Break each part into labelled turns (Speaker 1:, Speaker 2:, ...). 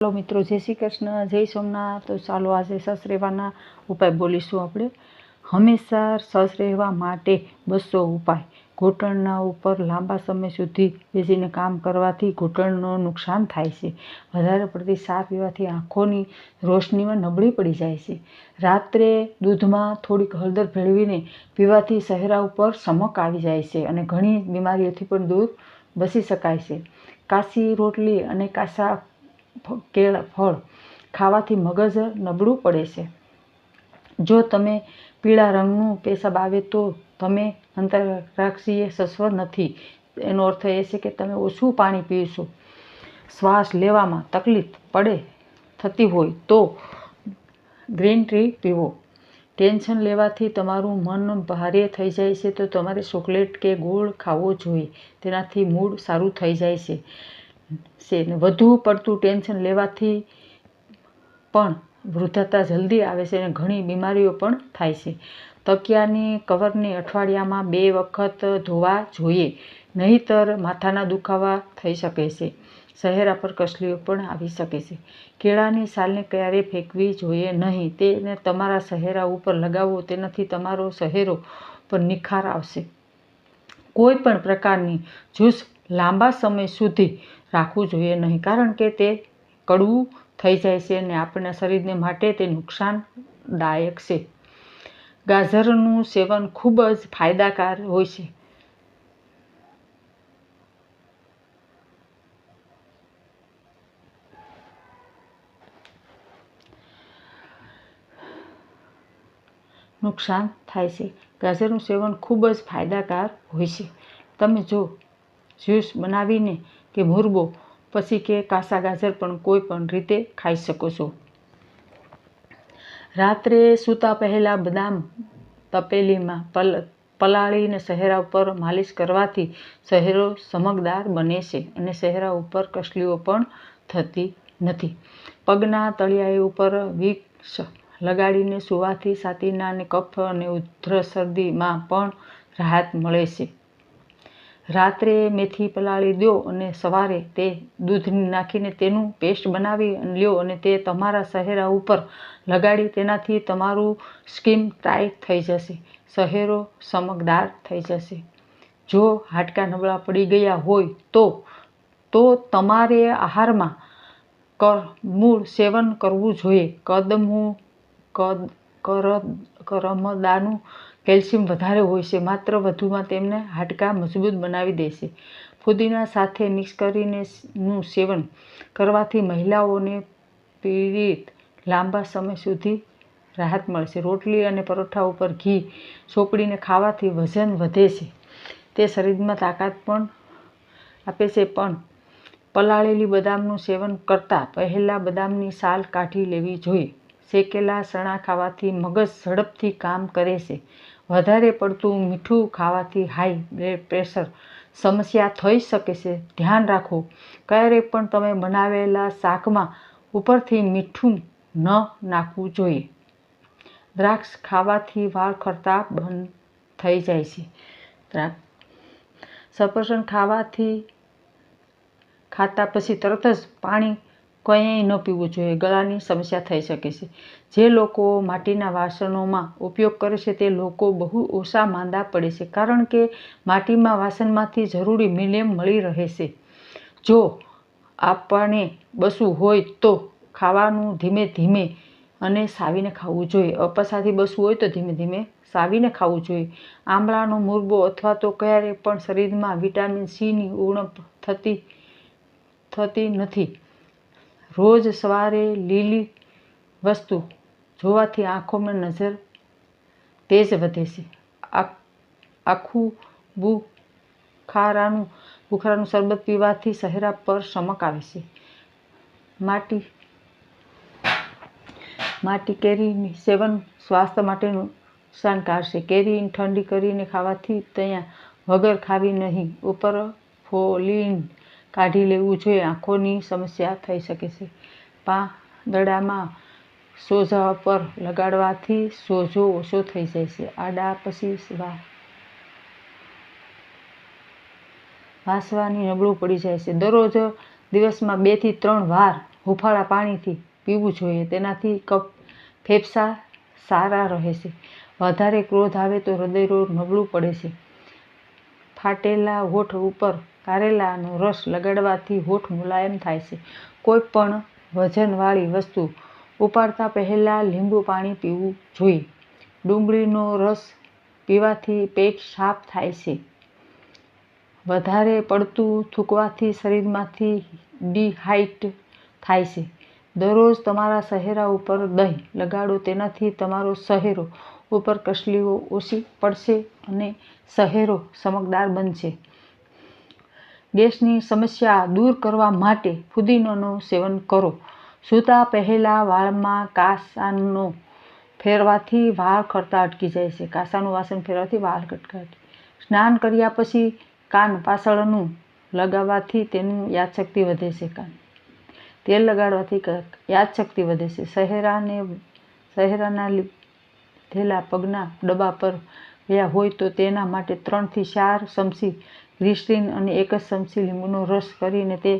Speaker 1: ચાલો મિત્રો, જય શ્રી કૃષ્ણ, જય સોમનાથ. તો ચાલો આજે સસ રહેવાના ઉપાય બોલીશું આપણે. હંમેશા સસ રહેવા માટે બસો ઉપાય. ઘૂંટણના ઉપર લાંબા સમય સુધી બેસીને કામ કરવાથી ઘૂંટણનું નુકસાન થાય છે. વધારે પડતી સાપ પીવાથી આંખોની રોશનીમાં નબળી પડી જાય છે. રાત્રે દૂધમાં થોડીક હળદર ભેળવીને પીવાથી ચહેરા ઉપર ચમક આવી જાય છે અને ઘણી બીમારીઓથી પણ દૂર બસી શકાય છે. કાચી રોટલી અને ફ- કેળ, ફળ ખાવાથી મગજ નબળું પડે છે. જો તમે પીળા રંગનું પેશાબ આવે તો તમે અંતરાક્ષીય સસ્વર નથી. એનો અર્થ એ છે કે તમે ઓછું પાણી પીશો શ્વાસ લેવામાં તકલીફ પડે, થતી હોય તો ગ્રીન ટી પીવો. ટેન્શન લેવાથી તમારું મન ભારે થઈ જાય છે તો તમારે ચોકલેટ કે ગોળ ખાવો જોઈએ. તેનાથી મૂડ સારું થઈ જાય છે. છે ને વધુ પડતું ટેન્શન લેવાથી પણ વૃદ્ધતા જલ્દી આવે છે અને ઘણી બીમારીઓ પણ થાય છે. તકિયાની કવરને અઠવાડિયામાં બે વખત ધોવા જોઈએ, નહીંતર માથાના દુખાવા થઈ શકે છે. ચહેરા પર કસલીઓ પણ આવી શકે છે. કેળાની સાલને ક્યારેય ફેંકવી જોઈએ નહીં, તેને તમારા ચહેરા ઉપર લગાવો, તેનાથી તમારો ચહેરો પર નિખાર આવશે. કોઈ પણ પ્રકારની જ્યુસ લાંબા સમય સુધી રાખવું જોઈએ. નહીં, કારણ કે તે કડવું થઈ જાય છે અને આપણા શરીરને માટે તે નુકસાનદાયક છે. ગાજરનું સેવન ખૂબ જ ફાયદાકાર હોય છે. નુકસાન થાય છે. ગાજરનું સેવન ખૂબ જ ફાયદાકાર હોય છે. તમે જો જ્યુસ બનાવીને કે મુરબો પછી કે કાસા ગાજર પણ કોઈ પણ રીતે ખાઈ શકો છો. રાત્રે સૂતા પહેલાં બદામ તપેલીમાં પલ, પલાળીને ચહેરા ઉપર માલિશ કરવાથી ચહેરો ચમકદાર બને છે અને ચહેરા ઉપર કસલીઓ પણ થતી નથી. પગના તળિયા ઉપર વિક્સ લગાડીને સૂવાથી છાતીના અને કફ અને ઉધ્ર શરદીમાં પણ રાહત મળે છે. રાત્રે મેથી પલાળી દો અને સવારે તે દૂધ નાખીને તેનું પેસ્ટ બનાવી લ્યો અને તે તમારા સહેરા ઉપર લગાડી, તેનાથી તમારું સ્કીન ટાઈટ થઈ જશે, સહેરો ચમકદાર થઈ જશે. જો હાડકાં નબળા પડી ગયા હોય તો તો તમારે આહારમાં મૂળ સેવન કરવું જોઈએ. કદમું, કદ કર કરમદાનું કેલ્શિયમ વધારે હોય છે, માત્ર વધુમાં તેમને હાડકા મજબૂત બનાવી દેશે ફુદીના સાથે મિક્સ કરીને નું સેવન કરવાથી મહિલાઓને પીડિત લાંબા સમય સુધી રાહત મળશે. રોટલી અને પરોઠા ઉપર ઘી ચોપડીને ખાવાથી વજન વધે છે. તે શરીરમાં તાકાત પણ આપે છે, પણ પલાળેલી બદામનું સેવન કરતાં પહેલાં બદામની સાલ કાઢી લેવી જોઈએ. શેકેલા ચણા ખાવાથી મગજ ઝડપથી કામ કરે છે. વધારે પડતું મીઠું ખાવાથી હાઈ બ્લડ પ્રેશર સમસ્યા થઈ શકે છે. ધ્યાન રાખો ક્યારેક પણ તમે બનાવેલા શાકમાં ઉપરથી મીઠું ન નાખવું જોઈએ. દ્રાક્ષ ખાવાથી વાળ ખરતા બંધ થઈ જાય છે. દ્રાક્ષ સફરજન ખાવાથી ખાતા પછી તરત જ પાણી કંઈ ન પીવું જોઈએ. ગળાની સમસ્યા થઈ શકે છે. જે લોકો માટીના વાસણોમાં ઉપયોગ કરે છે તે લોકો બહુ ઓછા માંદા પડે છે કારણ કે માટીમાં વાસણમાંથી જરૂરી મિલિયમ મળી રહે છે. જો આપણને બસવું હોય તો ખાવાનું ધીમે ધીમે અને સાવીને ખાવું જોઈએ. અપસાથી બસવું હોય તો ધીમે ધીમે સાવીને ખાવું જોઈએ. આમળાનો મુરબો અથવા તો ક્યારેય પણ શરીરમાં વિટામિન સીની ઉણપ થતી થતી નથી. રોજ સવારે લીલી વસ્તુ જોવાથી આંખોમાં નજર તેજ વધે છે. આખું બુખારાનું બુખારાનું શરબત પીવાથી ચહેરા પર ચમક આવે છે. માટી માટી કેરીની સેવન સ્વાસ્થ્ય માટે નુકસાનકાર છે. કેરી ઠંડી કરીને ખાવાથી ત્યાં વગર ખાવી નહીં. ઉપર ફોલિન કાઢી લેવું જોઈએ. આંખોની સમસ્યા થઈ શકે છે. પાંદડામાં સોજા પર લગાડવાથી સોજો ઓછો થઈ જાય છે. આડા પછી વાસવાની નબળું પડી જાય છે. દરરોજ દિવસમાં બેથી ત્રણ વાર હુફાળા પાણીથી પીવું જોઈએ. તેનાથી કફ, ફેફસા સારા રહે છે. વધારે ક્રોધ આવે તો હૃદયરોગ નબળું પડે છે. ફાટેલા હોઠ ઉપર કારેલાનો રસ લગાડવાથી હોઠ મુલાયમ થાય છે. કોઈ પણ વજનવાળી વસ્તુ ઉપાડતા પહેલાં લીંબુ પાણી પીવું જોઈએ. ડુંગળીનો રસ પીવાથી પેટ સાફ થાય છે. વધારે પડતું થૂંકવાથી શરીરમાંથી ડિહાઈટ થાય છે. દરરોજ તમારા ચહેરા ઉપર દહીં લગાડો, તેનાથી તમારો ચહેરો ઉપર કસલીઓ ઓછી પડશે અને ચહેરો ચમકદાર બનશે. ગેસની સમસ્યા દૂર કરવા માટે ફુદીનોનું સેવન કરો. સૂતા પહેલાં વાળમાં કાસાનો ફેરવાથી વાળ ખરતા અટકી જાય છે. કાસાનું વાસણ ફેરવાથી વાળ કટકાટ સ્નાન કર્યા પછી કાન પાછળનું લગાવવાથી તેનું યાદશક્તિ વધે છે કાન. તેલ લગાડવાથી યાદશક્તિ વધે છે. શહેરાને શહેરાના લીધેલા પગના ડબ્બા પર ગયા હોય તો તેના માટે ત્રણથી ચાર ચમચી ગ્લિસરીન અને એક જ ચમચી લીંબુનો રસ કરીને તે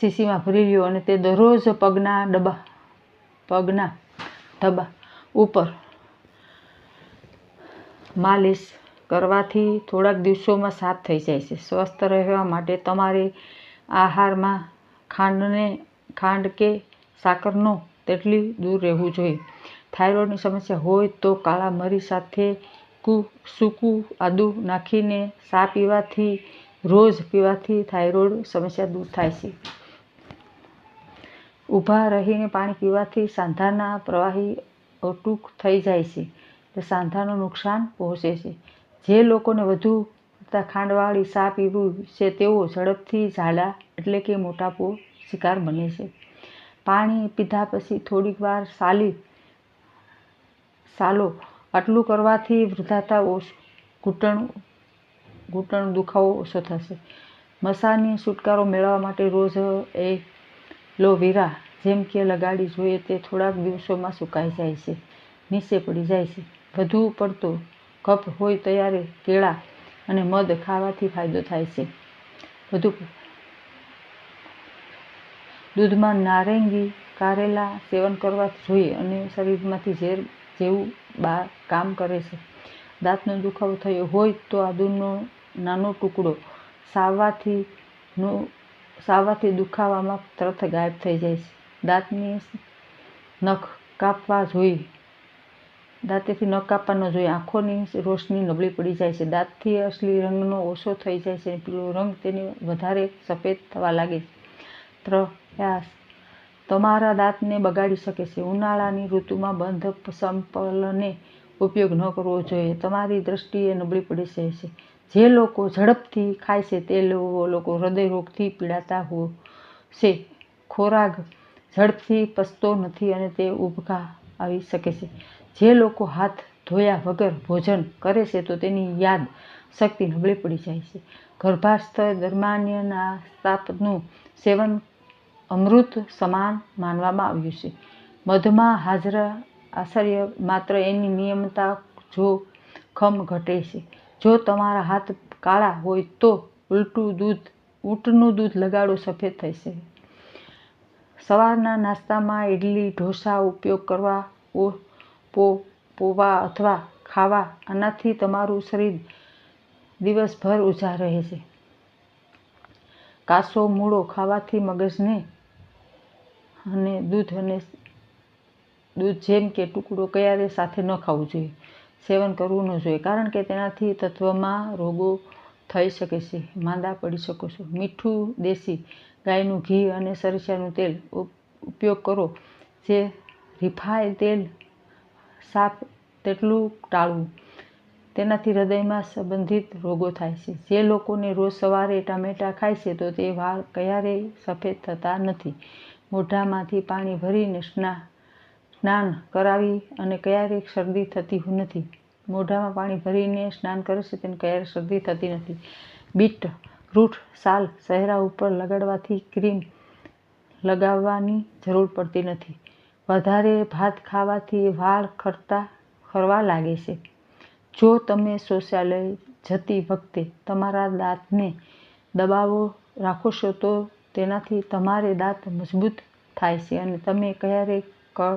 Speaker 1: શીશીમાં ભરી લ્યો અને તે દરરોજ પગના ડબ્બા પગના ડબ્બા ઉપર માલિશ કરવાથી થોડાક દિવસોમાં સાફ થઈ જાય છે. સ્વસ્થ રહેવા માટે તમારે આહારમાં ખાંડને, ખાંડ કે સાકરનો તેટલી દૂર રહેવું જોઈએ. થાઇરોઇડની સમસ્યા હોય તો કાળા મરી સાથે સૂકું આદું નાખીને ચા પીવાથી, રોજ પીવાથી થાઇરોઇડ સમસ્યા દૂર થાય છે. ઊભા રહીને પાણી પીવાથી સાંધાના પ્રવાહી અટૂક થઈ જાય છે, એટલે સાંધાનું નુકસાન પહોંચે છે. જે લોકોને વધુ પડતા ખાંડવાળી ચા પીવું છે, તેઓ ઝડપથી ઝાડા એટલે કે મોટાપો શિકાર બને છે. પાણી પીધા પછી થોડીક વાર ચાલી ચાલો આટલું કરવાથી વૃદ્ધાતા ઓછ ઘૂંટણ ઘૂંટણ દુખાવો ઓછો થશે. મસાની છુટકારો મેળવવા માટે રોજ એલોવેરા જેમ કે લગાડી જોઈએ તે થોડાક દિવસોમાં સુકાઈ જાય છે, નીચે પડી જાય છે. વધુ પડતો કફ હોય ત્યારે કેળા અને મધ ખાવાથી ફાયદો થાય છે. વધુ દૂધમાં નારંગી કારેલા સેવન કરવા જોઈએ અને શરીરમાંથી ઝેર જેવું બહાર કામ કરે છે. દાંતનો દુખાવો થયો હોય તો આદુનો નાનો ટુકડો સાવવાથી સાવવાથી દુખાવામાં તરત ગાયબ થઈ જાય છે. દાંતની નખ કાપવા જોઈએ દાંતેથી નખ કાપવા ન જોઈએ આંખોની રોશની નબળી પડી જાય છે. દાંતથી અસલી રંગનો ઓછો થઈ જાય છે પીળો રંગ તેને વધારે સફેદ થવા લાગે છે. પ્રયાસ તમારા દાંતને બગાડી શકે છે. ઉનાળાની ઋતુમાં બંધ સંપલને ઉપયોગ ન કરવો જોઈએ. તમારી દ્રષ્ટિએ નબળી પડી છે. જે લોકો ઝડપથી ખાય છે, તે લોકો હૃદયરોગથી પીડાતા હો છે. ખોરાક ઝડપથી પચતો નથી અને તે ઉભકા આવી શકે છે. જે લોકો હાથ ધોયા વગર ભોજન કરે છે, તો તેની યાદ શક્તિ નબળી પડી જાય છે. ગર્ભાસ્થ દરમિયાન નાસ્તાનું સેવન અમૃત સમાન માનવામાં આવ્યું છે. મધમાં હાજર આશ્ચર્ય માત્ર એની નિયમિતતા જોખમ ઘટે છે. જો તમારા હાથ કાળા હોય તો ઉલટું દૂધ, ઊંટનું દૂધ લગાડો, સફેદ થશે સવારના નાસ્તામાં ઇડલી ઢોસા ઉપયોગ કરવા પો, પોવા અથવા ખાવા, આનાથી તમારું શરીર દિવસભર ઉજા રહે છે. કાસો, મૂળો ખાવાથી મગજને અને દૂધ અને દૂધ જેમ કે ટુકડો ક્યારે સાથે ન ખાવું જોઈએ. સેવન કરવું ન જોઈએ. કારણ કે તેનાથી તત્વમાં રોગો થઈ શકે છે. માંદા પડી શકો છો. મીઠું દેશી ગાયનું ઘી અને સરસિયાનું તેલ ઉપયોગ કરો. જે રિફાઈન તેલ સાફ તેટલું ટાળવું. તેનાથી હૃદયમાં સંબંધિત રોગો થાય છે. જે લોકોને રોજ સવારે ટામેટાં ખાય છે તો તે વાળ ક્યારેય સફેદ થતા નથી. મોઢામાંથી પાણી ભરીને સ્નાન કરાવી અને ક્યારેય શરદી થતી નથી. મોઢામાં પાણી ભરીને સ્નાન કરે છે તેને ક્યારેય શરદી થતી નથી. બીટ, રૂટ, સાલ, ચહેરા ઉપર લગાડવાથી ક્રીમ લગાવવાની જરૂર પડતી નથી. વધારે ભાત ખાવાથી વાળ ખરતા, ખરવા લાગે છે. જો તમે શૌચાલય જતી વખતે તમારા દાંતને દબાવો રાખો છો તો તેનાથી તમારે દાંત મજબૂત થાય છે અને તમે ક્યારેય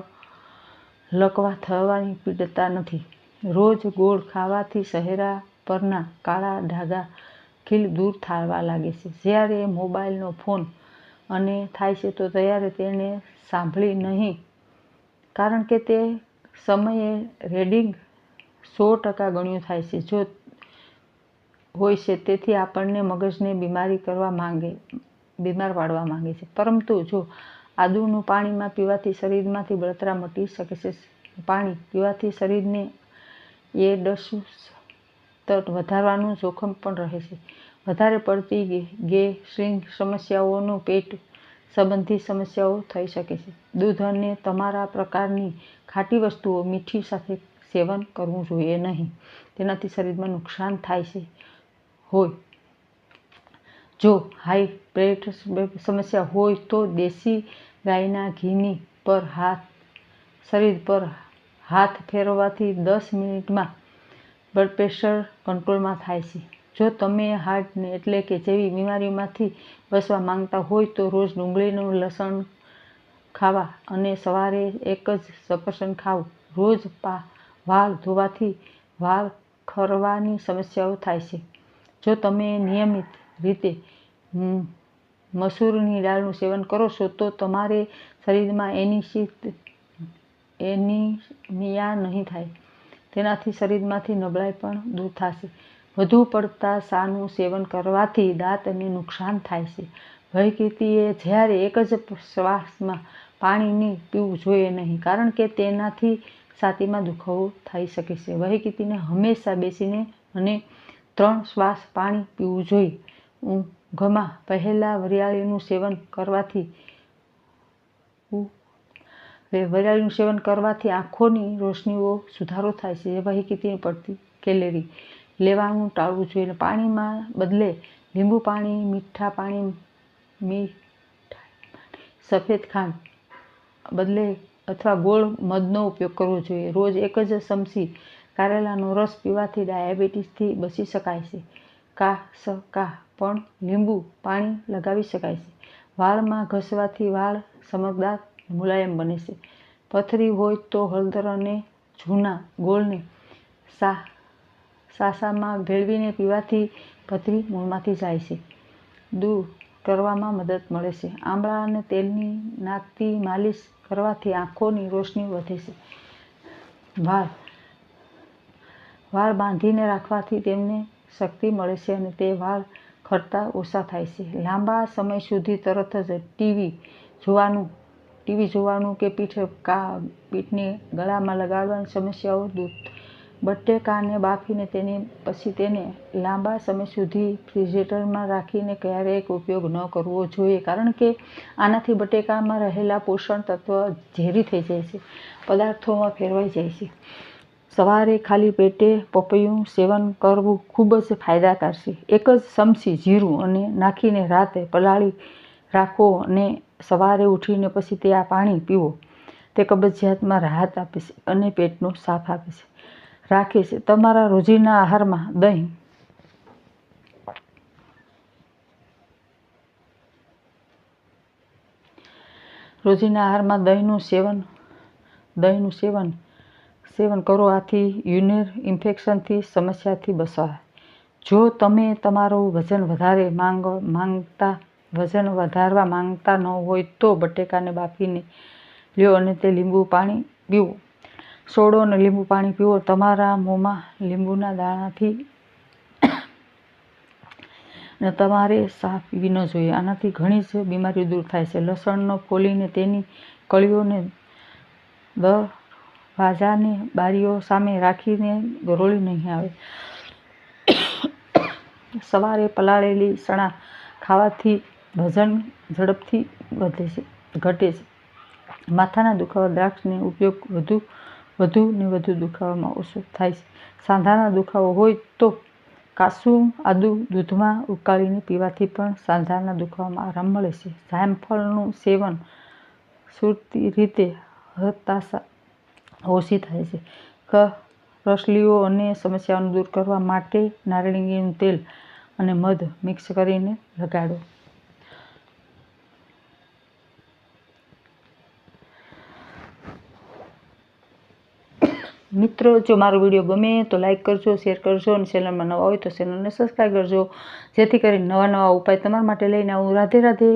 Speaker 1: લકવા થવાની પીડતા નથી. રોજ ગોળ ખાવાથી ચહેરા પરના કાળા ડાઘા ખીલ દૂર થવા લાગે છે. જ્યારે મોબાઈલનો ફોન અને થાય છે તો ત્યારે તેને સાંભળી નહીં. કારણ કે તે સમયે રેડિંગ સો ટકા ગણ્યું થાય છે. જો હોય છે, તેથી આપણને મગજને બીમારી કરવા માંગે બીમાર પાડવા માંગે છે. પરંતુ જો આદુનું પાણીમાં પીવાથી શરીરમાંથી બળતરા મટી શકે છે, પાણી પીવાથી શરીરને એ ડસું વધારવાનું જોખમ પણ રહે છે. વધારે પડતી ગેસ્ટ્રિક સમસ્યાઓનું પેટ સંબંધી સમસ્યાઓ થઈ શકે છે. દૂધ અને તમારા પ્રકારની ખાટી વસ્તુઓ મીઠી સાથે સેવન કરવું જોઈએ નહીં. તેનાથી શરીરમાં નુકસાન થાય છે, હોય જો હાઈ બ્લડ સમસ્યા હોય તો દેશી ગાયના ઘીની પર હાથ, શરીર પર હાથ ફેરવવાથી દસ મિનિટમાં બ્લડ પ્રેશર કંટ્રોલમાં થાય છે. જો તમે હાર્ટને એટલે કે જેવી બીમારીઓમાંથી બચવા માંગતા હોય તો રોજ ડુંગળીનું લસણ ખાવા અને સવારે એક જ સફરજન ખાવું. રોજ પા, વાળ ધોવાથી વાળ ખરવાની સમસ્યાઓ થાય છે. જો તમે નિયમિત રીતે મસૂરની દાળનું સેવન કરો છો તો તમારે શરીરમાં એનિશિત એનિમિયા નહીં થાય. તેનાથી શરીરમાંથી નબળાઈ પણ દૂર થશે. વધુ પડતા શાનું સેવન કરવાથી દાંતને નુકસાન થાય છે. ભયકીતીએ જ્યારે એક જ શ્વાસમાં પાણીની પીવું જોઈએ નહીં, કારણ કે તેનાથી છાતીમાં દુખાવો થઈ શકે છે. વહીકીતીને હંમેશા બેસીને અને ત્રણ શ્વાસ પાણી પીવું જોઈએ. ઊંઘમાં પહેલાં વરિયાળીનું સેવન કરવાથી વરિયાળીનું સેવન કરવાથી આંખોની રોશનીઓ સુધારો થાય છે. વહીકીતી પડતી કેલેરી. લેવાનું ટાળવું જોઈએ પાણીમાં બદલે લીંબુ પાણી, મીઠા પાણી સફેદ ખાંડ બદલે અથવા ગોળ મધનો ઉપયોગ કરવો જોઈએ. રોજ એક જ ચમચી કારેલાનો રસ પીવાથી ડાયાબિટીસથી બચી શકાય છે. કા સ કાહ પણ લીંબુ પાણી લગાવી શકાય છે. વાળમાં ઘસવાથી વાળ ચમકદાર મુલાયમ બને છે. પથરી હોય તો હળદર અને જૂના ગોળને સા, સાસામાં ભેળવીને પીવાથી પથરી મૂળમાંથી જાય છે. દૂર કરવામાં મદદ મળે છે. આંબળા અને તેલની નાકથી માલિશ કરવાથી આંખોની રોશની વધે છે. વાળ વાળ બાંધીને રાખવાથી તેમને શક્તિ મળે છે અને તે વાળ ખરતા ઓછા થાય છે. લાંબા સમય સુધી તરત જ ટીવી જોવાનું ટીવી જોવાનું કે પીઠ કા પીઠને ગળામાં લગાડવાની સમસ્યાઓ દૂર બટેકાને બાફીને તેને, પછી તેને લાંબા સમય સુધી ફ્રિજરેટરમાં રાખીને ક્યારેક ઉપયોગ ન કરવો જોઈએ. કારણ કે આનાથી બટેકામાં રહેલા પોષણ તત્વ ઝેરી થઈ જાય છે, પદાર્થોમાં ફેરવાઈ જાય છે. સવારે ખાલી પેટે પપૈયું સેવન કરવું ખૂબ જ ફાયદાકાર છે. એક જ ચમચી જીરું અને નાખીને રાતે પલાળી રાખો અને સવારે ઉઠીને પછી તે આ પાણી પીવો. તે કબજિયાતમાં રાહત આપે છે અને પેટનો સાફ આપે છે. રાખે છે. તમારા રોજીના આહારમાં દહીં રોજીના આહારમાં દહીંનું સેવન દહીંનું સેવન સેવન કરો, આથી યુનિર ઇન્ફેક્શનથી, સમસ્યાથી બસવા જો તમે તમારું વજન વધારે માંગ, માંગતા, વજન વધારવા માંગતા ન હોય તો બટેકાને બાફીને લ્યો અને તે લીંબુ પાણી પીવો. સોડો અને લીંબુ પાણી પીવો. તમારા મોંમાં લીંબુના દાણાથી ને તમારે સાફ પીવી ન જોઈએ. આનાથી ઘણી જ બીમારીઓ દૂર થાય છે. લસણનો ફોલીને તેની કળીઓને દરવાજાની બારીઓ સામે રાખીને ગરોળી નહીં આવે. સવારે પલાળેલી ચણા ખાવાથી વજન ઝડપથી વધે છે, ઘટે છે. માથાના દુખાવા દ્રાક્ષનો ઉપયોગ વધુ વધુ ને વધુ દુખાવામાં ઓછો થાય છે. સાંધાના દુખાવો હોય તો કાસું આદુ દૂધમાં ઉકાળીને પીવાથી પણ સાંધાના દુખાવામાં આરામ મળે છે. જાયફળનું સેવન સુરતી રીતે હતાશા ઓછી થાય છે. રસલીઓ અને સમસ્યાઓને દૂર કરવા માટે નારળીનું તેલ અને મધ મિક્સ કરીને લગાડો. મિત્રો, જો મારો વીડિયો ગમે તો લાઇક કરજો, શેર કરજો અને ચેનલમાં નવા હોય તો ચેનલને સબસ્ક્રાઈબ કરજો. જેથી કરીને નવા નવા ઉપાય તમારા માટે લઈને આવું. રાધે રાધે